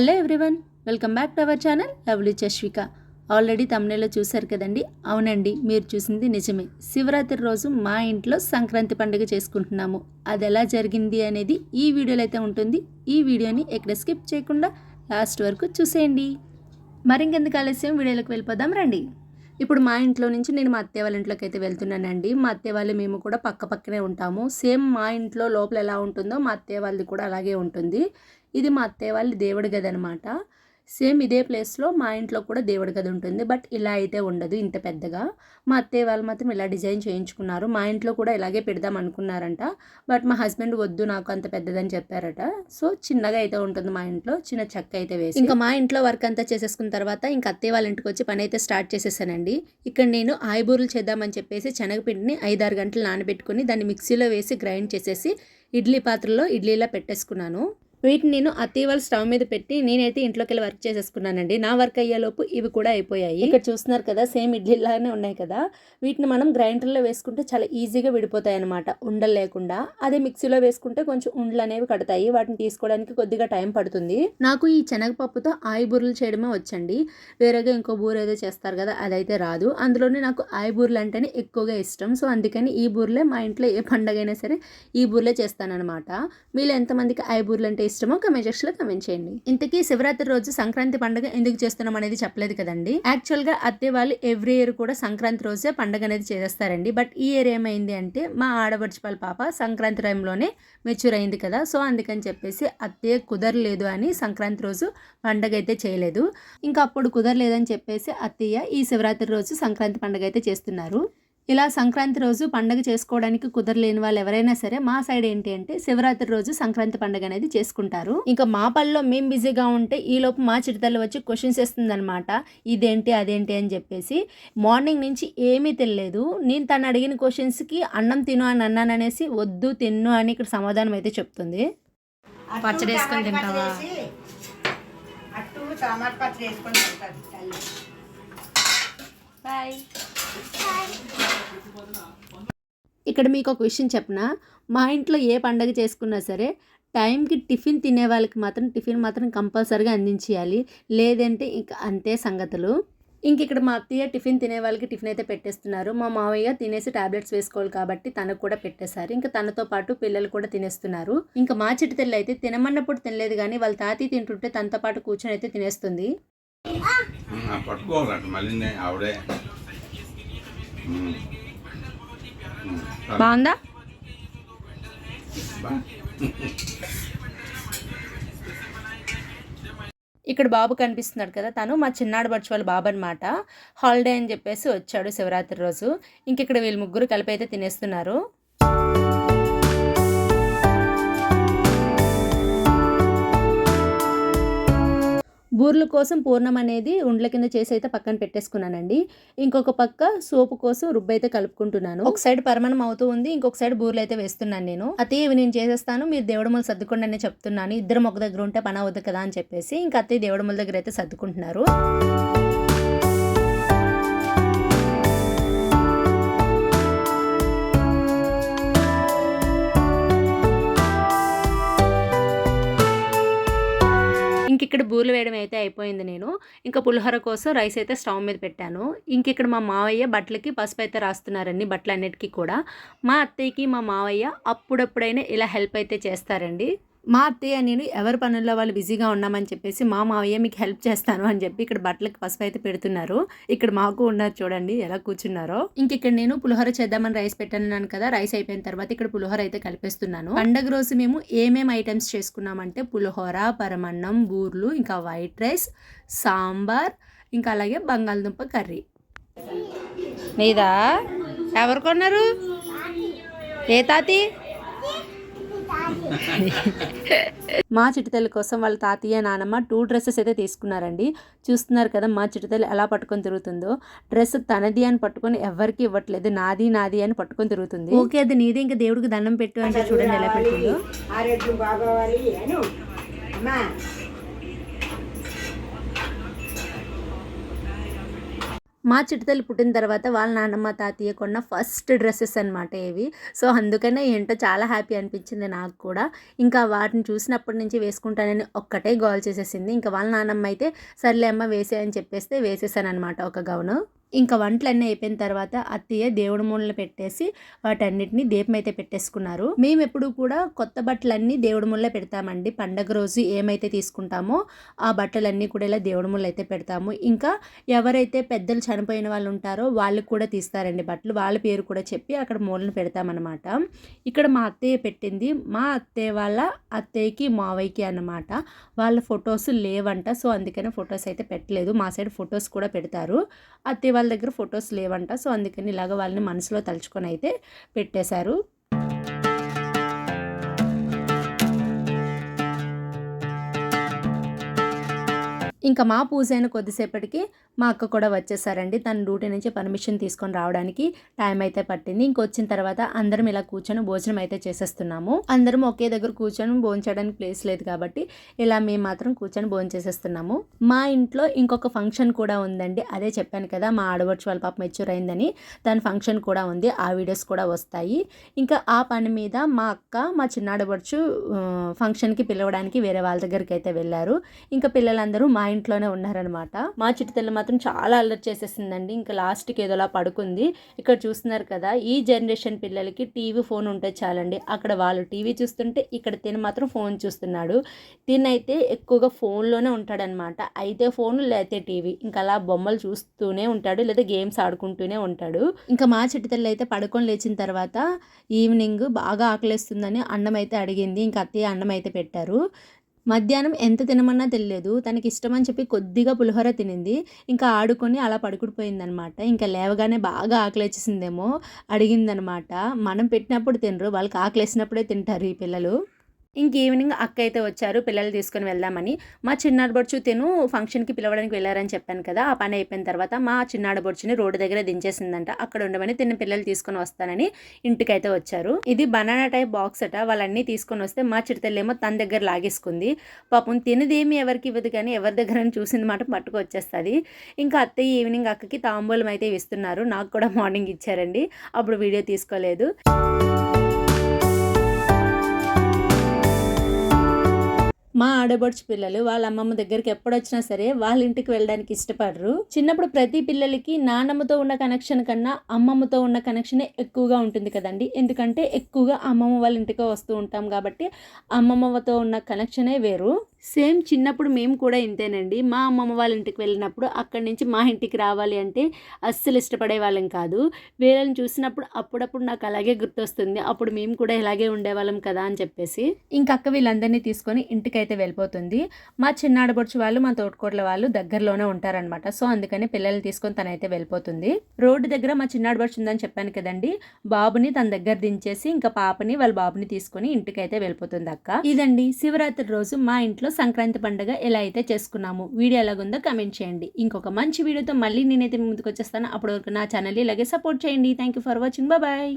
Hello everyone welcome back to our channel lovely Chashvika. Already తమిళలో చూశారు కదండి? అవునండి మీరు చూసింది నిజమే. శివరాత్రి రోజు మా ఇంట్లో సంక్రాంతి పండుగ చేసుకుంటున్నాము. అది ఎలా జరిగింది అనేది ఈ వీడియోలో అయితే ఉంటుంది. ఈ వీడియోని ఎక్కడ స్కిప్ చేయకుండా లాస్ట్ వరకు చూసేయండి. మరింకెందుకు ఆలస్యం? వీడియోలోకి వెళ్ళిపోదాం రండి. ఇప్పుడు మా ఇంట్లో నుంచి నేను మా అత్తయ్య వాళ్ళ ఇంట్లోకి అయితే వెళ్తున్నానండి. మా అత్తయ్య వాళ్ళు మేము కూడా పక్క పక్కనే ఉంటాము. సేమ్ మా ఇంట్లో లోపల ఎలా ఉంటుందో మా అత్తయ్య వాళ్ళది కూడా అలాగే ఉంటుంది. ఇది మా అత్తయ్య వాళ్ళ దేవుడి గది అనమాట సేమ్ ఇదే ప్లేస్లో మా ఇంట్లో కూడా దేవుడి గది ఉంటుంది. బట్ ఇలా అయితే ఉండదు ఇంత పెద్దగా. మా అత్తయ్య వాళ్ళు మాత్రం ఇలా డిజైన్ చేయించుకున్నారు. మా ఇంట్లో కూడా ఇలాగే పెడదాం అనుకున్నారంట. బట్ మా హస్బెండ్ వద్దు నాకు అంత పెద్దదని చెప్పారట. సో చిన్నగా అయితే ఉంటుంది మా ఇంట్లో. చిన్న చెక్క అయితే వేసి. ఇంకా మా ఇంట్లో వర్క్ అంతా చేసేసుకున్న తర్వాత ఇంకా అత్తయ్య వాళ్ళ ఇంటికి వచ్చి పని అయితే స్టార్ట్ చేసేసానండి. ఇక్కడ నేను ఆయిబూరులు చేద్దామని చెప్పేసి శనగపిండిని ఐదారు గంటలు నానబెట్టుకుని దాన్ని మిక్సీలో వేసి గ్రైండ్ చేసేసి ఇడ్లీ పాత్రలో ఇడ్లీలా పెట్టేసుకున్నాను. వీటిని నేను అత్తయ్య వాళ్ళ స్టవ్ మీద పెట్టి నేనైతే ఇంట్లోకి వెళ్ళి వర్క్ చేసేసుకున్నానండి. నా వర్క్ అయ్యేలోపు ఇవి కూడా అయిపోయాయి. ఇక్కడ చూస్తున్నారు కదా సేమ్ ఇడ్లీలాగానే ఉన్నాయి కదా. వీటిని మనం గ్రైండర్లో వేసుకుంటే చాలా ఈజీగా విడిపోతాయి అనమాట ఉండలు లేకుండా. అదే మిక్సీలో వేసుకుంటే కొంచెం ఉండలు అనేవి కడతాయి. వాటిని తీసుకోవడానికి కొద్దిగా టైం పడుతుంది. నాకు ఈ శనగపప్పుతో ఆయి బూరెలు చేయడమే వచ్చండి. వేరేగా ఇంకో బూర ఏదో చేస్తారు కదా అదైతే రాదు. అందులోనే నాకు ఆయి బూరెలు అంటేనే ఎక్కువగా ఇష్టం. సో అందుకని ఈ బూరెలే మా ఇంట్లో ఏ పండగ అయినా సరే ఈ బూరెలే చేస్తానన్నమాట. మీరు ఎంతమందికి ఆయి బూరెలు అంటే ఇష్టమో కమెంట్ సెక్షన్లో కమెంట్ చేయండి. ఇంతకీ శివరాత్రి రోజు సంక్రాంతి పండుగ ఎందుకు చేస్తున్నాం అనేది చెప్పలేదు కదండి. యాక్చువల్గా అత్తయ్య వాళ్ళు ఎవ్రీ ఇయర్ కూడా సంక్రాంతి రోజే పండుగ అనేది చేసేస్తారండి. బట్ ఈ ఇయర్ ఏమైంది అంటే మా ఆడపడుచుపాల పాప సంక్రాంతి టైంలోనే మెచ్యూర్ అయింది కదా. సో అందుకని చెప్పేసి అత్తయ్య కుదరలేదు అని సంక్రాంతి రోజు పండగ అయితే చేయలేదు. ఇంకా అప్పుడు కుదరలేదని చెప్పేసి అత్తయ్య ఈ శివరాత్రి రోజు సంక్రాంతి పండుగ అయితే చేస్తున్నారు. ఇలా సంక్రాంతి రోజు పండగ చేసుకోవడానికి కుదరలేని వాళ్ళు ఎవరైనా సరే మా సైడ్ ఏంటి అంటే శివరాత్రి రోజు సంక్రాంతి పండుగ అనేది చేసుకుంటారు. ఇంకా మా పనిలో మేము బిజీగా ఉంటే ఈ లోపు మా చిడతలు వచ్చి క్వశ్చన్స్ వేస్తుందన్నమాట. ఇదేంటి అదేంటి అని చెప్పేసి మార్నింగ్ నుంచి ఏమీ తెలియలేదు నేను తను అడిగిన క్వశ్చన్స్కి అన్నం తిను అని అన్నాను అనేసి వద్దు తిన్ను అని ఇక్కడ సమాధానం అయితే చెప్తుంది. పచ్చడి వేసుకొని తింటావా? అట్టు టమాటా పచ్చడి వేసుకొని తింటారు తల్లి. బాయ్. ఇక్కడ మీకు ఒక విషయం చెప్పనా? మా ఇంట్లో ఏ పండగ చేసుకున్నా సరే టైంకి టిఫిన్ తినే వాళ్ళకి మాత్రం టిఫిన్ మాత్రం కంపల్సరీగా అందించేయాలి. లేదంటే ఇంకా అంతే సంగతులు. ఇంక ఇక్కడ మా అత్తయ్య టిఫిన్ తినే వాళ్ళకి టిఫిన్ అయితే పెట్టేస్తున్నారు. మా మావయ్య తినేసి టాబ్లెట్స్ వేసుకోవాలి కాబట్టి తనకు కూడా పెట్టేశారు. ఇంకా తనతో పాటు పిల్లలు కూడా తినేస్తున్నారు. ఇంకా మా చిట్టి తెల్లి అయితే తినమన్నప్పుడు తినలేదు కానీ వాళ్ళ తాతి తింటుంటే తనతో పాటు కూర్చొని అయితే తినేస్తుంది. పట్టుకోవాలంట. మళ్ళీ ఆవిడే Hmm. బాగుందా? ఇక్కడ బాబు కనిపిస్తున్నాడు కదా తను మా చిన్నాడు బడ్చి వాళ్ళ బాబు అనమాట హాలిడే అని చెప్పేసి వచ్చాడు శివరాత్రి రోజు. ఇంక ఇక్కడ వీళ్ళు ముగ్గురు కలిపి అయితే తినేస్తున్నారు. బూర్ల కోసం పూర్ణం అనేది ఉండ్ల కింద చేసి అయితే పక్కన పెట్టేసుకున్నానండి. ఇంకొక పక్క సోపు కోసం రుబ్బు అయితే కలుపుకుంటున్నాను. ఒక సైడ్ పరమణం అవుతూ ఉంది ఇంకొక సైడ్ బూర్లు అయితే వేస్తున్నాను నేను. అతే ఇవి నేను చేసేస్తాను మీరు దేవుడములు సర్దుకోండి అని చెప్తున్నాను. ఇద్దరం ఒక దగ్గర ఉంటే పని అవుతుంది కదా అని చెప్పేసి ఇంకా అత్తయ్య దేవుడి దగ్గర అయితే సర్దుకుంటున్నారు. ఇక్కడ బూరెలు వేయడం అయితే అయిపోయింది నేను. ఇంకా పులిహోర కోసం రైస్ అయితే స్టవ్ మీద పెట్టాను. ఇంక ఇక్కడ మా మావయ్య బట్టలకి పసుపు అయితే రాస్తున్నారండి బట్టలన్నిటికీ కూడా. మా అత్తయ్యకి మా మావయ్య అప్పుడప్పుడైనా ఇలా హెల్ప్ అయితే చేస్తారండి. మా అత్తయ్య నేను ఎవరి పనుల్లో వాళ్ళు బిజీగా ఉన్నామని చెప్పేసి మా మావయ్య మీకు హెల్ప్ చేస్తాను అని చెప్పి ఇక్కడ బట్టలకు పసుపు అయితే పెడుతున్నారు. ఇక్కడ మాకు ఉన్నారు చూడండి ఎలా కూర్చున్నారో. ఇంక ఇక్కడ నేను పులిహోర చేద్దామని రైస్ పెట్టాను కదా రైస్ అయిపోయిన తర్వాత ఇక్కడ పులిహోర అయితే కలిపేస్తున్నాను. పండగ రోజు మేము ఏమేమి ఐటమ్స్ చేసుకున్నామంటే పులిహోర పరమన్నం బూర్లు ఇంకా వైట్ రైస్ సాంబార్ ఇంకా అలాగే బంగాళదుంప కర్రీ. మీదా ఎవరు కొన్నారు? ఏ తాతి? మా చిటితల్లి కోసం వాళ్ళ తాతయ్య నానమ్మ టూ డ్రెస్సెస్ అయితే తీసుకున్నారండి. చూస్తున్నారు కదా మా చిటితల్లి ఎలా పట్టుకొని తిరుగుతుందో. డ్రెస్ తనది అని పట్టుకొని ఎవరికి ఇవ్వట్లేదు. నాది నాది అని పట్టుకొని తిరుగుతుంది. ఓకే అది నీది. ఇంకా దేవుడికి దండం పెట్టు అంటే చూడండి ఎలా పెట్టిందో ఆరోగ్యం బాగోవాలి అని అమ్మా మా చిట్టుతల్లి పుట్టిన తర్వాత వాళ్ళ నాన్నమ్మ తాతయ్య కొన్న ఫస్ట్ డ్రెస్సెస్ అనమాట ఇవి సో అందుకనే ఏంటో చాలా హ్యాపీ అనిపించింది నాకు కూడా. ఇంకా వాటిని చూసినప్పటి నుంచి వేసుకుంటానని ఒక్కటే గోల్ చేసేసింది. ఇంకా వాళ్ళ నాన్నమ్మ అయితే సర్లే అమ్మ వేసే అని చెప్పేస్తే వేసేసాను అనమాట ఒక గౌను. ఇంకా వంటలన్నీ అయిపోయిన తర్వాత అత్తయ్య దేవుడి మూలన పెట్టేసి వాటన్నిటిని దీపం అయితే పెట్టేసుకున్నారు. మేము ఎప్పుడు కూడా కొత్త బట్టలన్నీ దేవుడి మూల పెడతామండి. పండగ రోజు ఏమైతే తీసుకుంటామో ఆ బట్టలన్నీ కూడా ఇలా దేవుడి మూల అయితే పెడతాము. ఇంకా ఎవరైతే పెద్దలు చనిపోయిన వాళ్ళు ఉంటారో వాళ్ళకి కూడా తీస్తారండి బట్టలు. వాళ్ళ పేరు కూడా చెప్పి అక్కడ మూలను పెడతామన్నమాట. ఇక్కడ మా అత్తయ్య పెట్టింది. మా అత్తయ్య వాళ్ళ అత్తయ్యకి మావయ్యకి అన్నమాట. వాళ్ళ ఫొటోస్ లేవంట. సో అందుకనే ఫొటోస్ అయితే పెట్టలేదు. మా సైడ్ ఫొటోస్ కూడా పెడతారు. అత్తయ్య వాళ్ళ దగ్గర ఫొటోస్ లేవంట. సో అందుకని ఇలాగ వాళ్ళని మనసులో తలుచుకొని అయితే పెట్టేశారు. ఇంకా మా పూజ అయిన కొద్దిసేపటికి మా అక్క కూడా వచ్చేసారండి. తన డ్యూటీ నుంచి పర్మిషన్ తీసుకొని రావడానికి టైం అయితే పట్టింది. ఇంకొచ్చిన తర్వాత అందరం ఇలా కూర్చొని భోజనం అయితే చేసేస్తున్నాము. అందరం ఒకే దగ్గర కూర్చొని భోంచేయడానికి ప్లేస్ లేదు కాబట్టి ఇలా మేము మాత్రం కూర్చొని భోంచేసేస్తున్నాము మా ఇంట్లో ఇంకొక ఫంక్షన్ కూడా ఉందండి. అదే చెప్పాను కదా మా ఆడవచ్చు వాళ్ళ పాప మెచ్యూర్ అయిందని దాని ఫంక్షన్ కూడా ఉంది. ఆ వీడియోస్ కూడా వస్తాయి. ఇంకా ఆ పని మీద మా అక్క మా చిన్నాడబడుచు ఫంక్షన్కి పిలవడానికి వేరే వాళ్ళ దగ్గరికి అయితే వెళ్ళారు. ఇంకా పిల్లలందరూ మా ఇంట్లోనే ఉన్నారనమాట మా చిట్టుతల్లి మాత్రం చాలా అల్లరి చేసేసిందండి. ఇంకా లాస్ట్కి ఏదోలా పడుకుంది. ఇక్కడ చూస్తున్నారు కదా ఈ జనరేషన్ పిల్లలకి టీవీ ఫోన్ ఉంటే చాలండి. అక్కడ వాళ్ళు టీవీ చూస్తుంటే ఇక్కడ తిని మాత్రం ఫోన్ చూస్తున్నాడు. తినైతే ఎక్కువగా ఫోన్లోనే ఉంటాడనమాట అయితే ఫోన్ లేతే టీవీ. ఇంకా అలా బొమ్మలు చూస్తూనే ఉంటాడు లేదా గేమ్స్ ఆడుకుంటూనే ఉంటాడు. ఇంకా మా చిట్టుతల్లి అయితే పడుకొని లేచిన తర్వాత ఈవినింగ్ బాగా ఆకలిస్తుందని అన్నం అయితే అడిగింది. ఇంకా అత్తయ్య అన్నం అయితే పెట్టారు. మధ్యాహ్నం ఎంత తినమన్నా తెలియలేదు తనకి ఇష్టమని చెప్పి కొద్దిగా పులిహోర తినింది. ఇంకా ఆడుకొని అలా పడుకుడిపోయిందనమాట. ఇంకా లేవగానే బాగా ఆకలి వచ్చేసిందేమో అడిగిందనమాట. మనం పెట్టినప్పుడు తినరు. వాళ్ళకి ఆకలేసినప్పుడే తింటారు ఈ పిల్లలు. ఇంక ఈవినింగ్ అక్క అయితే వచ్చారు పిల్లలు తీసుకొని వెళ్దామని. మా చిన్నాడబొడుచు తిను ఫంక్షన్కి పిలవడానికి వెళ్ళారని చెప్పాను కదా ఆ పని అయిపోయిన తర్వాత మా చిన్నాడబొడుచుని రోడ్డు దగ్గర దించేసిందంట. అక్కడ ఉండమని తిన్న పిల్లలు తీసుకొని వస్తానని ఇంటికైతే వచ్చారు. ఇది బనానా టైప్ బాక్స్ అట వాళ్ళన్నీ తీసుకొని వస్తే మా చిరుతల్లేమో తన దగ్గర లాగేసుకుంది. పాపం తినదేమి ఎవరికి ఇవ్వదు కానీ ఎవరి దగ్గర చూసింది మాట పట్టుకు వచ్చేస్తుంది ఇంకా అత్తయ్య ఈవినింగ్ అక్కకి తాంబూలం అయితే ఇస్తున్నారు నాకు కూడా మార్నింగ్ ఇచ్చారండి అప్పుడు వీడియో తీసుకోలేదు. మా ఆడబడుచు పిల్లలు వాళ్ళ అమ్మమ్మ దగ్గరికి ఎప్పుడు వచ్చినా సరే వాళ్ళ ఇంటికి వెళ్ళడానికి ఇష్టపడరు. చిన్నప్పుడు ప్రతి పిల్లలకి నాన్నమ్మతో ఉన్న కనెక్షన్ కన్నా అమ్మమ్మతో ఉన్న కనెక్షనే ఎక్కువగా ఉంటుంది కదండి. ఎందుకంటే ఎక్కువగా అమ్మమ్మ వాళ్ళ ఇంటికి వస్తూ ఉంటాం కాబట్టి అమ్మమ్మతో ఉన్న కనెక్షనే వేరు. సేమ్ చిన్నప్పుడు మేము కూడా ఇంతేనండి. మా అమ్మమ్మ వాళ్ళ ఇంటికి వెళ్ళినప్పుడు అక్కడి నుంచి మా ఇంటికి రావాలి అంటే అస్సలు ఇష్టపడే వాళ్ళం కాదు. వేరేని చూసినప్పుడు అప్పుడప్పుడు నాకు అలాగే గుర్తొస్తుంది. అప్పుడు మేము కూడా ఇలాగే ఉండేవాళ్ళం కదా అని చెప్పేసి. ఇంకా అక్క వీళ్ళందరినీ తీసుకొని ఇంటికైతే వెళ్ళిపోతుంది. మా చిన్నాడబొడుచు వాళ్ళు మా తోటకోట్ల వాళ్ళు దగ్గరలోనే ఉంటారనమాట సో అందుకని పిల్లల్ని తీసుకొని తనైతే వెళ్ళిపోతుంది. రోడ్డు దగ్గర మా చిన్నాడబొడుచు ఉందని చెప్పాను కదండి. బాబుని తన దగ్గర దించేసి ఇంకా పాపని వాళ్ళ బాబుని తీసుకొని ఇంటికైతే వెళ్ళిపోతుంది అక్క. ఇదండి శివరాత్రి రోజు మా ఇంట్లో సంక్రాంతి పండుగ ఎలా అయితే చేసుకున్నాము? వీడియో ఎలాగుందో కమెంట్ చేయండి. ఇంకొక మంచి వీడియోతో మళ్ళీ నేనైతే ముందుకు వచ్చేస్తాను. అప్పటి వరకు నా ఛానల్ ఇలాగే సపోర్ట్ చేయండి. Thank you for watching bye